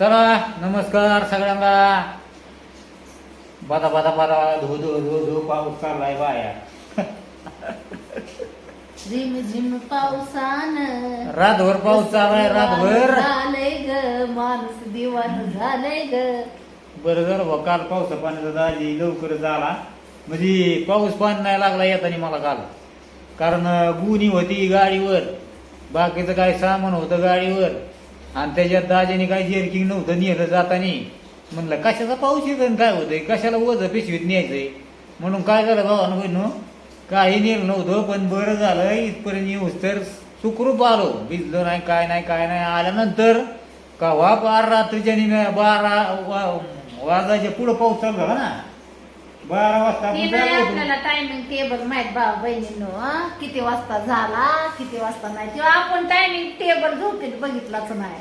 चला नमस्कार सगळ्यांना. बादा बादा बादा धो धो धो धो पाऊस चाललाय बाया. झिम झिम पावसान. रातभर पाऊस चाललाय रातभर. झालंय ग माणूस दिवान झालंय ग. बरं झालं बा काल पावसा पाण्याचा दाजी लवकर झाला. म्हणजे पाऊस पाणी नाही लागला येताना मला काल. कारण गुणी होती गाडीवर. बाकीचं काय सामान होतं गाडीवर. आणि त्याच्यात दाजीने काय जेरकिंग नव्हतं नेलं जातानी. म्हणलं कशाचा पाऊस येत काय होतंय? कशाला वजं पिशवीत न्यायचंय? म्हणून काय झालं भावानं बहिणू? काही नेलं नव्हतं पण बरं झालं इथपर्यंत येऊस तर सुखरूप आलो. भिजलो नाही काय नाही काय नाही. आल्यानंतर कव्हा बार रात्रीच्या निम्या बारा वा- वाजायच्या पुढं पाऊस चालू झाला ना? बारा वाजता आपण ती नाही जायला होतो. आपल्याला टायमिंग टेबल माहीत भाऊ बहिणींनो? किती वाजता झाला किती वाजता नाही तेव्हा आपण टायमिंग टेबल झोपेत बघितलाच नाही.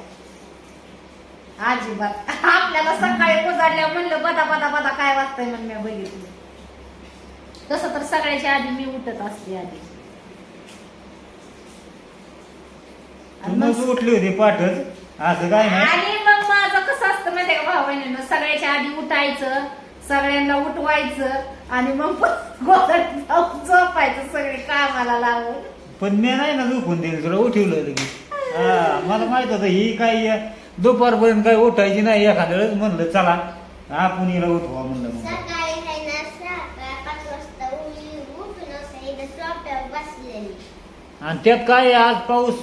अजिबात. आपल्याला सकाळी उजाडल्या म्हणलं बदा बदा बदा काय वाजतंय म्हणून मी बघितलं. तसं तर सगळ्याच्या आधी मी उठत असते आधी. आणि मग- उठली होती पाठच. असं काय नाही. आणि मग माझं कसं असतं माहितीये का भाऊ बहिणीनं? सगळ्याच्या आधी उठायचं सगळ्यांना उठवायचं आणि मग गोदर जाऊन झोपायचं सगळे कामाला लावून. पण मी नाही ना झोपून दिली तुला उठवलं लगेच. हा मला माहीत होतं ही काही दुपारपर्यंत काही उठायची नाही एखाद्या वेळेस म्हणलं चला आपण हिला उठवा म्हणलं मग. सकाळी पाच वाजता उठून असं बसलेली. आणि त्यात काय आहे, आज पाऊस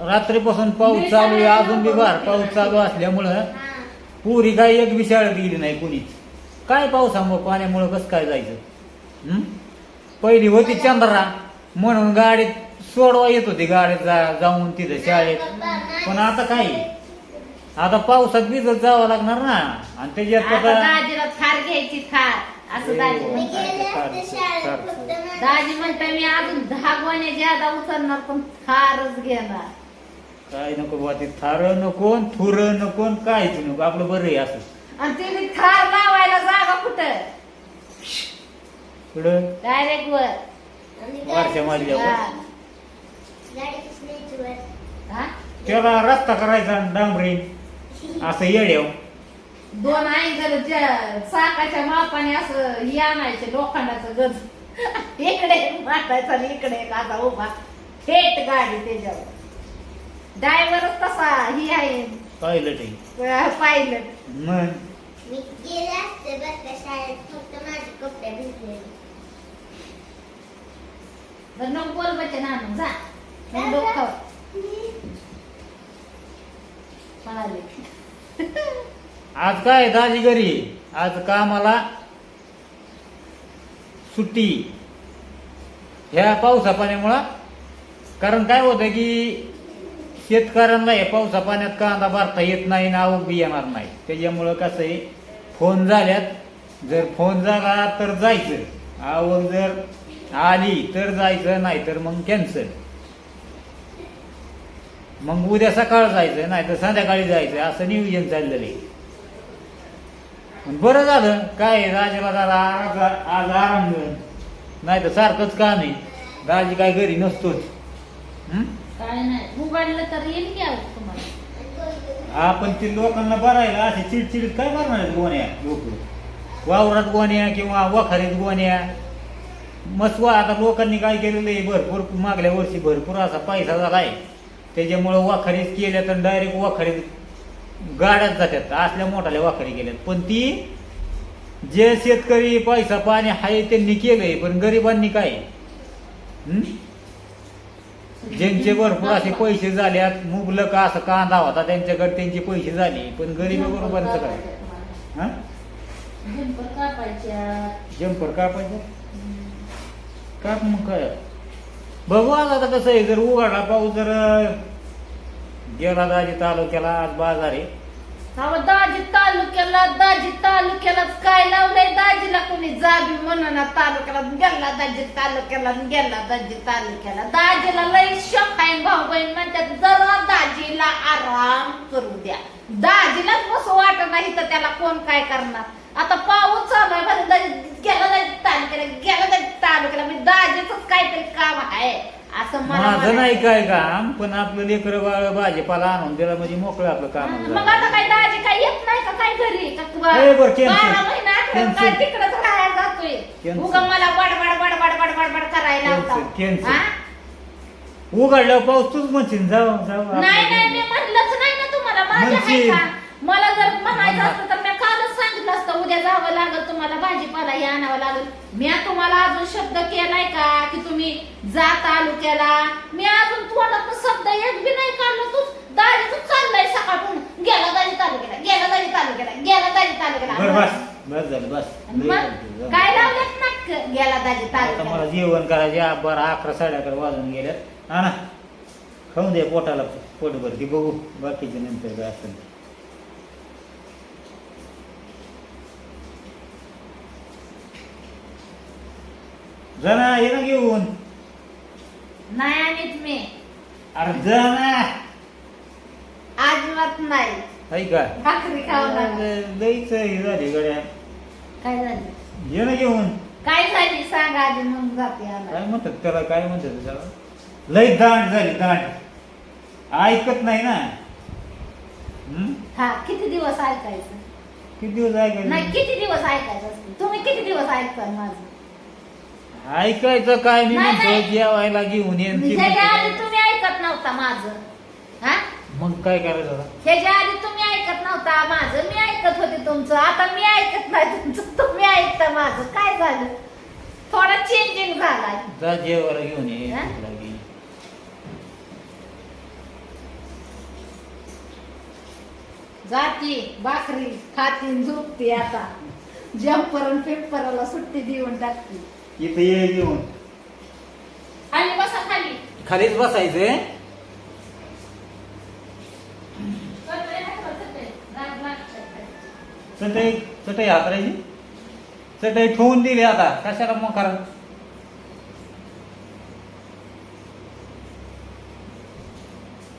रात्रीपासून पाऊस चालू आहे अजून बी बार पाऊस चालू असल्यामुळं हा. पुरी काही एक बी शाळेत गेली नाही कोणीच. काय पावसामुळं पाण्यामुळं कसं काय जायचं? हं? पहिली होती चंद्रा म्हणून गाडीत सोडवा येत होती गाडीत जा जाऊन तिथं शाळेत. पण आता काय? आता पावसात भिजत जावं लागणार ना. आणि त्याच्यात आता आता दाजीला थार घ्यायची थार. असं दाजी हो. मी. गेले असते शाळेत फक्त दाजी म्हणते मी अजून दहा गोण्या ज्यादा उचलणार पण थारच घेणार. काय नको बुवा ते थार नको थुर नको काहीच नको. आपलं बरं आहे असं. आणि तिने थार लावायला जागा कुठं? पुढं डायरेक्ट वर. वरच्या. हा. हा? त्याला रस्ता करायचा डांबरी. असं येड्याव दोन अँगल चाकाच्या मापाने असं हे आणायचे लोखंडाचं गज. इकडे माटायचा आणि इकडे एक असा उभा. थेट गाडी त्याच्यावर. ड्रायव्हरच तसा ही आहे. पाहिलं ते पायलट मग? मी गेले असते बरं का शाळेत फक्त माझे कपडे भिजलेले तर नको बोल बच्चन आणून जा मग डोकं पळाले आज काय दाजी घरी. आज कामाला सुट्टी? ह्या पावसा पाण्यामुळं कारण काय होतं की शेतकऱ्यांना हे पावसा पाण्यात कांदा भरता येत नाही ना आवक बी येणार नाही. त्याच्यामुळं कसं आहे फोन झाल्यात जर फोन झाला तर जायचं. आवक जर आली तर जायचं नाही तर मग कॅन्सल मग उद्या सकाळ जायचं नाही तर संध्याकाळी जायचं असं नियोजन चाललेलं आहे. पण बरं झालं काय राजाला जरा आज आज आराम नाही तर सारखंच काम आहे. राजी काय घरी नसतोच. काय नाही उघडलं तर येईल की तुम्हाला? आपण ते लोकांना भरायला असे चिडचिड काय भरणार आहेत गोण्या? लोक वावरात गोण्या किंवा वखारीत गोण्या? मसवा आता लोकांनी काय केलेलं आहे? भरपूर मागल्या वर्षी भरपूर असा पैसा झालाय. त्याच्यामुळं वाखारीत केल्या तर डायरेक्ट वाखारीत गाड्यात जातात असल्या मोठाल्या वाखारी केल्यात. पण ती जे शेतकरी पैसा पाणी आहे त्यांनी केलंय पण गरिबांनी काय? हं? ज्यांचे भरपूर असे पैसे झाल्यात मुबलक असं कांदा होता त्यांच्याकडे त्यांचे पैसे झाले पण गरीब बरोबरच काय? हा? जंपर कापायचं? काप मग काय? बघू आज आता कसं आहे जर उघडला पाऊस जर गेला दाजी तालुक्याला आज बाजार आहे. अहो दाजी तालुक्याला दाजी तालुक्याला काय लावलंय? दाजीला कोणी जाबी म्हणून तालुक्याला गेला दाजी तालुक्याला गेला दाजी तालुक्याला. दाजीला लय शोक आहे भाऊ बहीण म्हणतात जरा दाजीला आराम करू द्या. दाजीलाच बस वाटत नाही तर त्याला कोण काय करणार. आता पाऊस चालू आहे गेला दाजी तालुक्याला गेला दाजी तालुक्याला. म्हणजे दाजीच काहीतरी काम आहे. असं माझं. नाही काय काम पण आपलं लेकर बाळ भाजीपाला आणून दिला म्हणजे मोकळं आपलं काम मग आता काय दाजी काय नाही घरी का तू ए, बरं, cancel. बारा महिने अठरा काय Cancel. तिकडच राहायला जातोय Cancel. उगा मला बडबड बडबड बडबड बड करायला Cancel, लावता cancel. हा? उघडल्यावर पाऊस तूच म्हणशील जाऊ जाऊ नाही नाही मी म्हणलंच नाही ना तुम्हाला माझ्या आहे म्हणशील. का मला जर म्हणायचं असतं तर मी कालच सांगितलं असतं उद्या जावं लागल तुम्हाला भाजीपाला हे आणावं लागल. मी तुम्हाला अजून शब्द केलाय का की तुम्ही जा तालुक्याला? मी अजून तुम्हाला शब्द एक बी नाही काढलं. तू दारीतून चाललाय सकाळून गेला दारी तालुक्याला गेला दारी तालुक्याला गेला दारी बर तालुक्याला बस झालं बस. काय लावलेत नाटक गेला आता मला तालुक्याला. जेवण करायचे बरं अकरा साडे अकरा वाजून गेल्यात हा ना खाऊन दे पोटाला. पोटभर ती बघू. बाकीचे नंतर काय असेल. ते. जा ना ये ना घेऊन. नाही आणत मी. अरे जा ना. अजिबात नाही. हाय का? भाकरी खावं लईच हे झाली गड्या. काय झालं? ये ना घेऊन. काय झाली? सांग आधी मग जाते आला काय म्हणतात त्याला? काय म्हणतात त्याला? लई दांड झाली दांड. ऐकत नाही ना. हम्म? हा किती दिवस ऐकायचं? किती दिवस नाही ऐकायचं किती दिवस ऐकायचं असतं? तुम्ही किती दिवस ऐकता माझं? ऐकायचं काय मी नाही, म्हणतो नाही. जेवायला घेऊन ये ती ह्याच्या आधी म्हणते, तुम्ही ऐकत नव्हता माझं. हा? मग काय करायचं आता? ह्याच्या आधी तुम्ही ऐकत नव्हता माझं. मी ऐकत होते तुमचं. आता मी ऐकत नाही तुमचं. तुम्ही ऐकता माझं. काय झालं? थोडा चेंजिंग झालाय जा जेवायला घेऊन ये हा? जाती भाकरी खाती झोपते आता. जम्पर पेपराला सुट्टी देऊन टाकते. इथं ये घेऊन आणि बसा खाली. खालीच बसायचंय चटई चटई हातरायची? चटई ठेवून दिली आता. कशाला मग करा?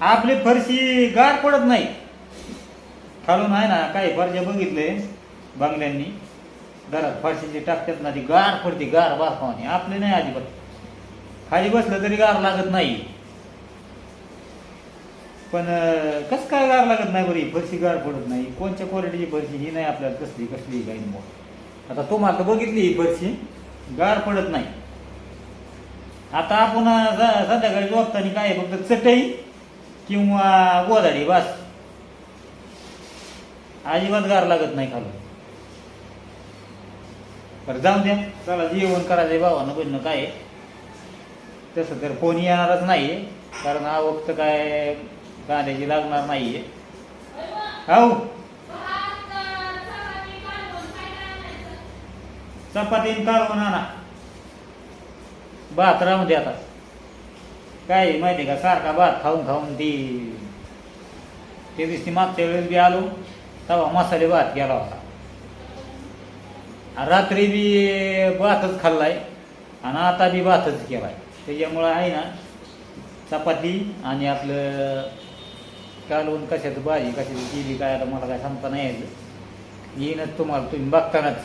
आपली फरशी गार पडत नाही. खालून आहे ना काही फरशा बघितले बंगल्यांनी. घरात फरशीची टाकतात ना ती गार पडते गार बाफावानी आपली नाही अजिबात. खाली बसलं तरी गार लागत नाही. पण कस काय गार लागत नाही बरी? फरशी गार पडत नाही. कोणत्या क्वालिटीची फरशी? ही नाही आपल्याला कसली कसली काही मग आता तुम्हाला तर बघितली ही फरशी. गार पडत नाही. आता आपण संध्याकाळी झोपताना काय फक्त चटई किंवा गोदाडी बास. अजिबात गार लागत नाही खालून बरं जाऊ द्या. चला जेवण करायचं भावानं बहिणं काय आहे. तसं तर फोन येणारच नाहीये कारण हा वक्त काय गाण्याची लागणार नाहीये. हो चपाती कालवून आणा. भात राहून दे आता. काय माहिती आहे का? सारखा भात खाऊन खाऊन ती ते दिसती मागच्या वेळेस बी आलो तेव्हा मसाले भात गेला होता. रात्री बी भातच खाल्लाय आणि आता बी भातच केलाय. त्याच्यामुळं आहे ना चपाती आणि आपलं कालवून कशाचं भाजी कशाची केली काय आता मला काय सांगता नाही यायचं येईनच तुम्हाला तुम्ही बघतानाच.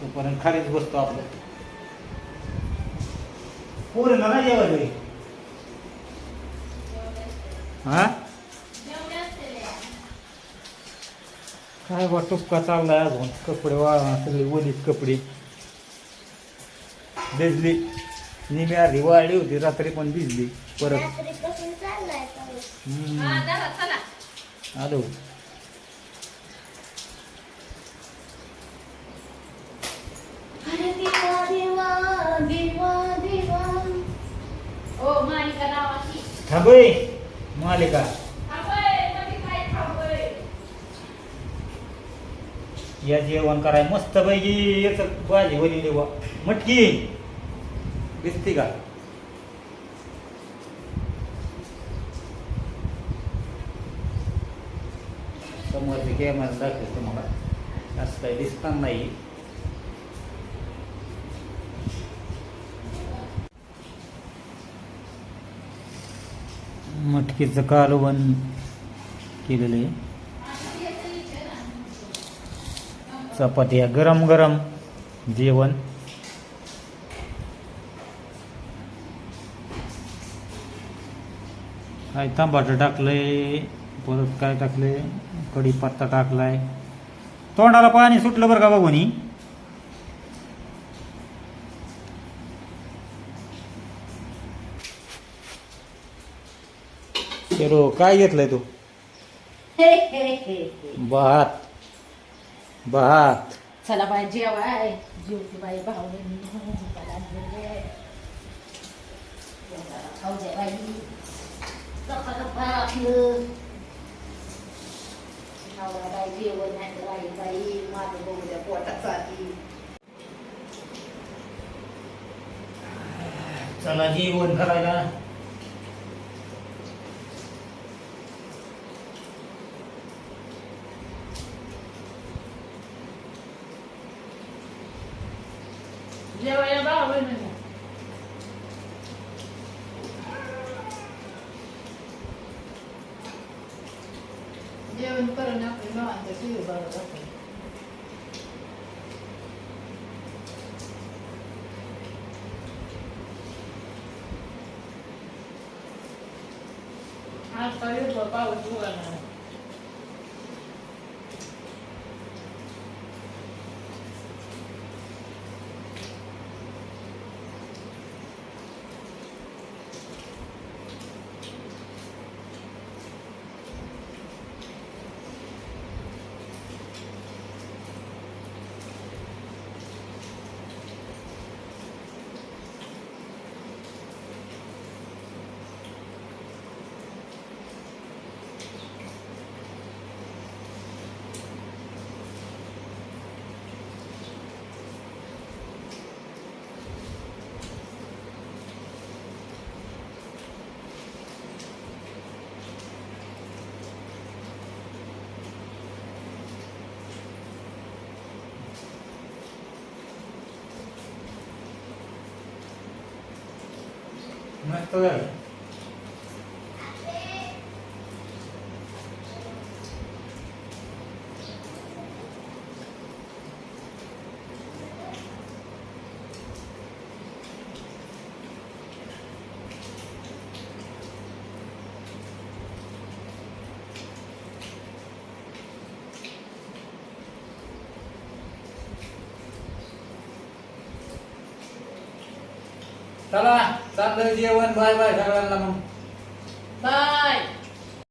तोपर्यंत खालीच बसतो आपलं. पोरीला नाही जेवायला हा? काय बा टुपका चाललाय अजून? कपडे वाळा सगळे ओलीत कपडे. भिजली. निमी अर्धी वाळली होती रात्री पण भिजली. परत. हम्म. हा. आलो. अरे देवा देवा देवा देवा. ओ मालिका नावाची. थांबय मालिका. या जेवण कराय मस्त पैकी याच भाजी बनवली बा मटकी. दिसते का? समोरचे कॅमेरा दाखवतो तुम्हाला. असं काही दिसताना नाही. मटकीचं कालवण केलेलं आहे. चपात्या गरम गरम जेवण. काय तांबाटं टाकलंय परत काय टाकले कढीपत्ता टाकलाय. तोंडाला पाणी सुटलं बरं का बघूनी काय घेतलंय तू. भात. भात चला बाई जेवाय जेवती बाई भावने खाऊ दे बाई गप्पा गप्पा आपलं नवरा बाई जेवण नाही तर बाई बाई माझं बघू द्या पोटासाठी चला जेवण करायला आज काय पाऊस उघडणार मस्त झालं चला चाललं जेवण. बाय बाय सगळ्यांना मग.